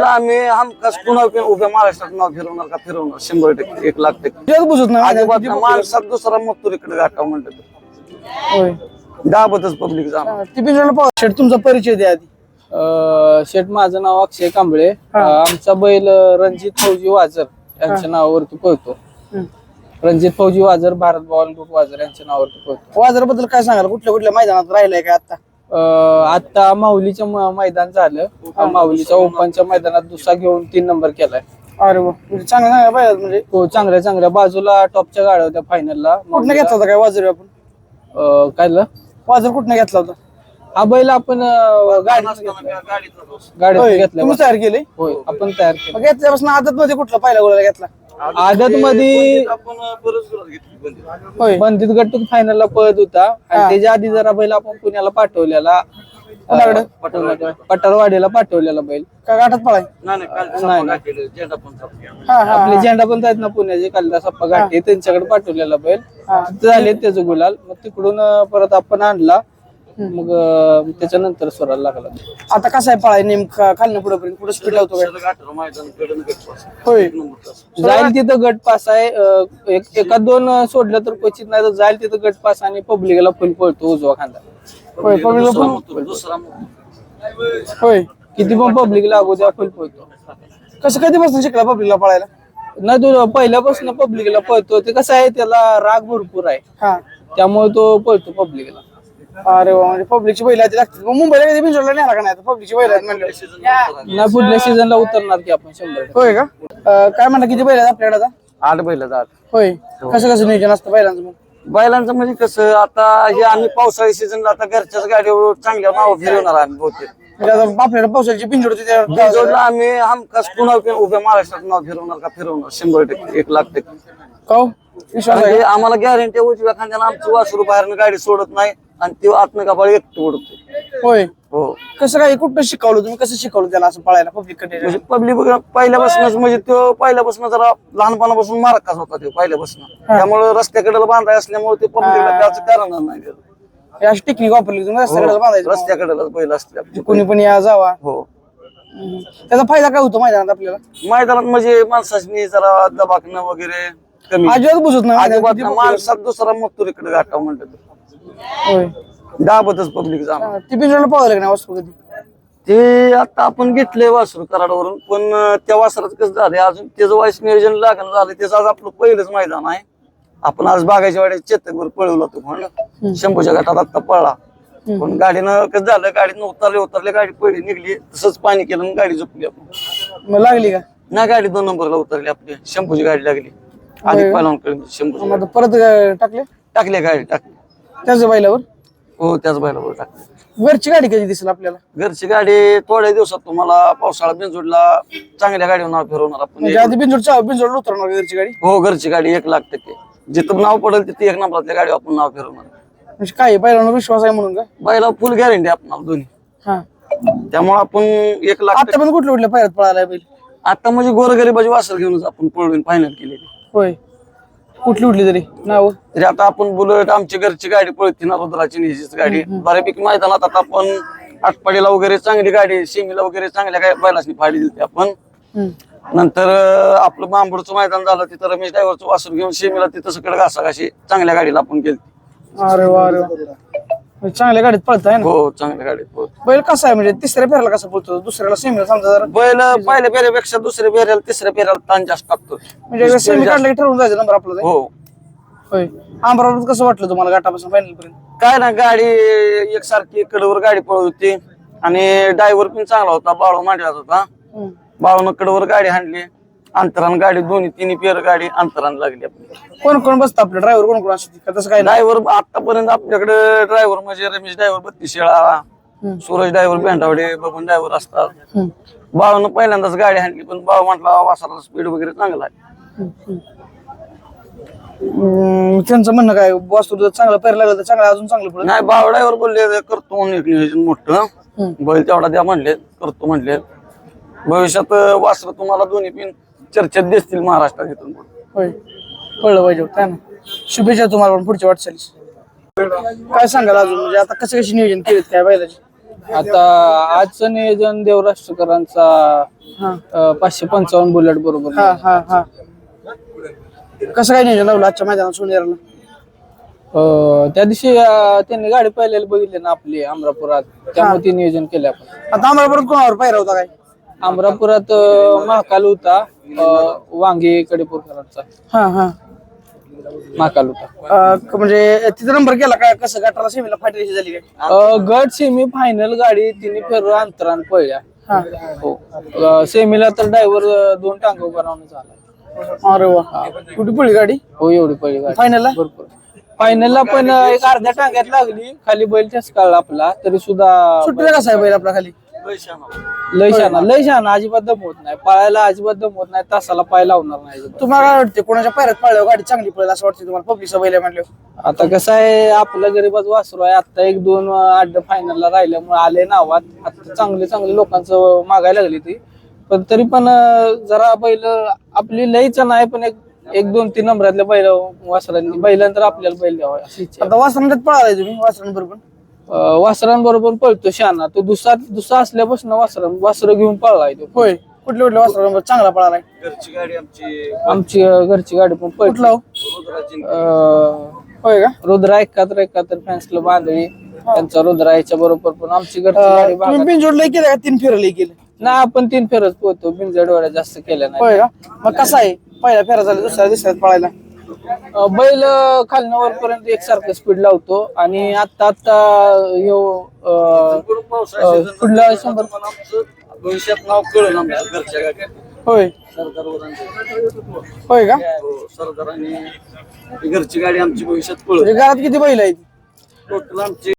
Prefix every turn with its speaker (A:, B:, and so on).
A: बिनजोडला आम्ही हमखास पुन्हा उभ्या उभ्या महाराष्ट्रात नाव फिरवणार का? फिरवणार. शंभर टक्के एक लाख टक्के.
B: जग बुजत नाही
A: अजिबात नाही. माणसात दुसरा मग इकडे गाठाव म्हणलं
B: होय.
A: दाबतच पब्लिक जाणार.
B: ती पाहू. शेट तुमचा परिचय द्या आधी.
C: अ, शेठ माझं नाव अक्षय कांबळे. अ, आमचा बैल अ, रणजित फौजी वाजर यांच्या नावावरती पळतो.
B: हम्म.
C: रणजित फौजी वाजर भारत बॉल ग्रुप वाजर यांच्या नावावरती पळतो.
B: वाजराबद्दल काय सांगाल? कुठल्या कुठल्या मैदानात राहिलाय का आता?
C: आता माऊलीचं म- मैदान झालं. माऊलीच्या ओपनच्या मैदानात दुसरा घेऊन तीन नंबर केलाय.
B: अरे वा म्हणजे चांगलं पाहिजे म्हणजे?
C: तो चांगल्या चांगल्या. बाजूला टॉपच्या गाड्या होत्या फायनलला
B: कुठनं घेतला होता काय वाजर आपण?
C: काय झालं?
B: वाजर कुठनं घेतला होता?
C: हा बैल आपण अ, गाडीत गाडीत
B: होय
C: घेतला
B: तुम्ही तयार केले?
C: होय आपण तयार केलं.
B: मग घेतल्यापासून आदत मध्ये कुठला पहिला गोळा घेतला?
C: आदत मध्ये
A: आपण बरंच घेतली.
B: होय
C: बंदित गट फायनलला पळत होता आणि
B: हा.
C: त्याच्या आधी जरा बैल आपण पुण्याला पाठवलेला? अं, पठारवाडीला पाठवलेला बैल
B: का गाठात पळाय
A: नाही नाही काल
C: नाही,
A: संपला
C: नाही.
A: केलं, झेंडा पण संपला.
B: हा हा
C: आपले झेंडा पण आहेत ना पुण्याचे कालिदास अप्पा घाटे त्यांच्याकडे पाठवलेला बैल
B: हा.
C: तिथं झाले त्याचं गुलाल मग तिकडून अं, परत आपण आणला मग अं, त्याच्यानंतर स्वराला लागला.
B: आता कसं आहे पळाय नेमका खालनं पुढे पर्यंत पुढे स्पीड लावतो काय. होय.
C: जाईल तिथं गट पास आहे अं, एक एका दोन अं, सोडलं तर क्वचित नाही तर जाईल तिथं गट पास आणि पब्लिकला फुल पळतो उजवा खांदा.
B: होय पब्लिक
A: दुसरा मथुर, दुसरा मथुर.
B: होय.
C: किती पण पब्लिक लागू द्या फुल पळतो.
B: कसं कधीपासून शिकला पब्लिकला पळायला?
C: नाही तो पहिल्यापासून पब्लिकला पळतो. ते कसं आहे त्याला राग भरपूर आहे.
B: हा.
C: त्यामुळे तो पळतो पब्लिकला.
B: अरे वा म्हणजे पब्लिकची बैल आधी मग मुंबईला कधी का नाही पब्लिकची बैल आहेत म्हणलं
C: नाही पुढल्या सीझनला उतरणार की आपण शंभर टक्के.
B: होय का? अं, काय म्हणता किती बैल आहेत आपल्याकडे आता?
A: आठ बैल जात
B: होय. कसं कसं नियोजन असतं बैलांचं मग?
A: बैलांचं म्हणजे कसं आता हे आम्ही पावसाळी सीझनला आता घरच्याच गाडीवर चांगल्या नाव फिरवणार आम्ही बहुतेक.
B: म्हणजे आता आपल्याकडे पावसाची बिंजोड होती त्या-
A: आम्ही हमखास पुन्हा उभ्या उभ्या महाराष्ट्रात नाव फिरवणार का फिरवणार? शंभर टक्के एक लाख टक्के.
B: का हो? विश्वास आहे
A: म्हणजे आम्हाला गॅरंटी उजव्या खांद्याला आमचं वासरू बाहेरनं गाडी सोडत नाही. आणि ती आत्म कपाळ एकटं उडतो
B: का? होय.
A: हो.
B: कसं काय कुठं शिकवलं तुम्ही? कसं शिकवलं त्याला असं पळायला पब्लिक
A: म्हणजे पब्लिक पहिल्यापासूनच म्हणजे तो पहिल्यापासून जरा लहानपणापासून मारकाच होता तो पहिल्यापासून. त्यामुळे रस्त्याकडे बांधाय असल्यामुळे ते पब्लिकला त्याचं कारण नाही.
B: हे अशी टेक्निक वापरली तुम्ही रस्त्याकडे बांधायचं.
A: रस्त्याकडेलाच बैल असल्या
B: कुणी पण या जावा.
A: हो.
B: हम्म. त्याचा फायदा काय होतो मैदानात आपल्याला?
A: मैदानात म्हणजे माणसाची जरा दबाकणं वगैरे कमी.
B: अजिबात बुजत नाही.
A: अजिबात. माणसात दुसरा मग इकडे गाठाव म्हणतात.
B: होय.
A: दाबतच पब्लिक जाणार.
B: ती पाहायला का नाही वस्तू कधी?
A: ते आता आपण घेतलंय वासरू कराडवरून पण अं, त्या वासरात कसं झालंय? अजून त्याचं वाईस नियोजन लागण झालं त्याचं आज आपलं पहिलंच मैदान आहे. आपण आज बागायच्या वाड्यात चेतकवर पळवला तो म्हणलं शंभूच्या गटात आता पळला. पण गाडीनं कसं झालं? गाडीनं उतरले उतरले गाडी पहिली निघली. तसंच पाणी केलं आणि गाडी झोपली आपण.
B: मग लागली का?
A: ना गाडी दोन नंबरला उतरली आपली. शंभूची गाडी लागली.
B: मग आता परत टाकले?
A: टाकली गाडी टाकली
B: त्याच बैलावर?
A: हो त्याच बैलावर टाकली.
B: घरची गाडी कधी दिसेल आपल्याला?
A: घरची गाडी थोड्या दिवसात तुम्हाला पावसाळा बिंजोडला चांगल्या गाडीवर नाव फिरवणार आपण.
B: म्हणजे आधी बिंजोडच्या उतरणार का घरची गाडी?
A: हो घरची गाडी एक लाख टक्के. जिथं नाव पडेल तिथे एक नंबरातल्या गाडी आपण नाव फिरवणार.
B: म्हणजे काय बैलांवर विश्वास आहे म्हणून का?
A: बैला फुल गॅरंटी आपण दोन्ही.
B: हा.
A: त्यामुळे आपण एक लाख
B: आता पण कुठल्या कुठल्या पायऱ्यात पळायला बैल?
A: आता म्हणजे गोरगरीबाची वासर घेऊनच आपण पळवून फायनल केलेली.
B: होय. कुठली कुठली तरी? नाव?
A: तरी आता आपण बुलेट आमची घरची गाडी पळती ना रुद्राची निजीच गाडी. बऱ्यापैकी मैदानात आता आपण आटपाडीला वगैरे चांगली गाडी शिमीला वगैरे चांगल्या काय बैलाची फाडी दिली आपण. नंतर आपलं बांबूडचं मैदान झालं तिथं रमेश ड्रायव्हरचं वासर घेऊन शिमीला तिथं सगळं घासाघाशी चांगल्या गाडीला आपण गेली
B: अरे वा अरे वा. म्हणजे चांगल्या गाडीत पळताय ना?
A: हो चांगल्या गाडीत पळतो.
B: बैल कसा आहे? म्हणजे तिसऱ्या फेराला कसा पळतो दुसऱ्याला सेमीला समजा जरा
A: बैल पहिल्या फेऱ्यापेक्षा दुसऱ्या फेऱ्याला तिसऱ्या फेऱ्याला ताण जास्त टाकतो
B: म्हणजे सेमी काढला की ठरवून जायचं नंबर आपला
A: हो.
B: होय. आंबरावर कसं वाटलं तुम्हाला घाटापासून फायनल पर्यंत?
A: काय ना गाडी एकसारखी कडेवर गाडी पळत होती. आणि ड्रायव्हर पण चांगला होता बाळू मांडलाच होता.
B: हम्म.
A: बाळून कडेवर गाडी हाणली. अंतरान गाडी दोन्ही तिन्ही पेर गाडी अंतरान लागली आपली.
B: कोण कोण बसतं आपलं? ड्रायव्हर कोण कोण असते का तसं काय नाही?
A: ड्रायव्हर आतापर्यंत आपल्याकडे ड्रायव्हर म्हणजे रमेश ड्रायव्हर बत्तीस शेळा
B: हम्म.
A: सूरज ड्रायव्हर बेंडावडे बबन ड्रायव्हर असतात.
B: हम्म.
A: बाळून पहिल्यांदाच गाडी हाणली पण बाळू म्हटला वासाला स्पीड वगैरे चांगला आहे.
B: हम्म, त्यांचं म्हणणं काय? वास्तू जर चांगलं पैर लागलं तर चांगलं अजून चांगलं पडेल.
A: नाही बाळू ड्रायव्हर बोलले करतो म्हणून एक नियोजन मोठं. बैल तेवढा द्या म्हणले करतो म्हणले. भविष्यात वासर तुम्हाला दोन्ही पिन चर्चेत दिसतील महाराष्ट्रात इथून पुढे.
B: होय. कळलं पाहिजे काय ना? शुभेच्छा तुम्हाला पण पुढच्या वाटचालीस. काय सांगाल अजून? म्हणजे आता कसं कशी नियोजन केलेत काय बैलाचे?
C: आता आजचं नियोजन देवराष्ट्रकरांचा
B: हा.
C: अं, पाचशे पंचावन्न बुलेट बरोबर.
B: हा हा हा. कसं काय नियोजन लावलं आजच्या मैदानात सोनेरला?
C: अं, त्या दिवशी अं, त्यांनी गाडी पहिल्याला बघितली ना आपली अमरापुरात. त्यामुळे ते नियोजन केले आपण.
B: आता आम्हाला परत कोणावर पाहिला होता काय?
C: अमरापुरात अं, महाकाल होता. वांगी कडेपूरकरांचा
B: हा हा. अं, क- म्हणजे तिचा नंबर केला काय कसं गटाला सेमीला फाटी झाली काय?
C: गट सेमी फायनल गाडी तिने फेर अंतरान पळल्या.
B: हा.
C: हो. सेमीला तर ड्रायव्हर दोन टांग उभा
B: अरे वा. कुठे पडली गाडी?
C: हो एवढी पहिली गाडी.
B: फायनलला
C: भरपूर. फायनलला पण अं, एक अर्ध्या टांग्यात लागली. खाली बैल ठसकाळला आपला तरी सुद्धा
B: सुट्टीला कसा आहे बैल आपला खाली?
C: लय शाना लय शाना अजिबात दम होत नाही. पळायला अजिबात दम होत नाही तासाला पाय लावणार नाही अजिबात.
B: तुम्हाला काय वाटते कोणाच्या पायऱ्यात पळल्यावर गाडी चांगली पडेल असं वाटतं तुम्हाला? पब्लिकचा बैल आहे म्हटलं
C: आता कसं आहे आपलं गरीबाच वासरू आहे. आता एक दोन अड्ड फायनलला राहिल्यामुळे आले नावात. आता चांगले चांगले लोकांचं मागायला लागली ती. पण तरी पण अं, जरा बैल आपली लईच नाही पण एक एक दोन तीन नंबरातल्या बैल वासरांनी बैलांतर आपल्याला बैल द्यावा अशी इच्छा आहे.
B: आता वासरांच्यात पळालाय तुम्ही वासरांबरोबर
C: वासरांबरोबर पळतो शाना तो दुसरा दुसरा असल्यापासून वासरा वासरं घेऊन पळलाय तो.
B: होय. कुठल्या कुठल्या वासरांबरोबर चांगला पळालाय?
A: घरची गाडी आमची
C: आमची अं, घरची गाडी पण पळतो.
B: कुठला हो?
C: अं,
B: होय का?
C: रुद्रा एकाहत्तर एकाहत्तर फॅन्सला बांधवी त्यांचा रुद्रा याच्या बरोबर पण आमची घरची गाडी
B: अं, तुम्ही बिनजोड केलं का? तीन फेरं केलं.
C: नाही आपण तीन फेरच पोहतो बिनजडवाड्या जास्त केल्या नाही.
B: होय का? मग कसा आहे? पहिला फेरा झाला दुसऱ्या दुसऱ्यात पळायला?
C: बैल खालनं वरपर्यंत एकसारखं स्पीड लावतो आणि आता आता पुढल्या शंभर
A: भविष्यात नाव कळलं आमच्या घरच्या गाडी
B: होय. होय का?
A: हो, आणि घरची गाडी आमची भविष्यात पळू
B: म्हणजे घरात किती बैल आहेत?
A: टोटल आमची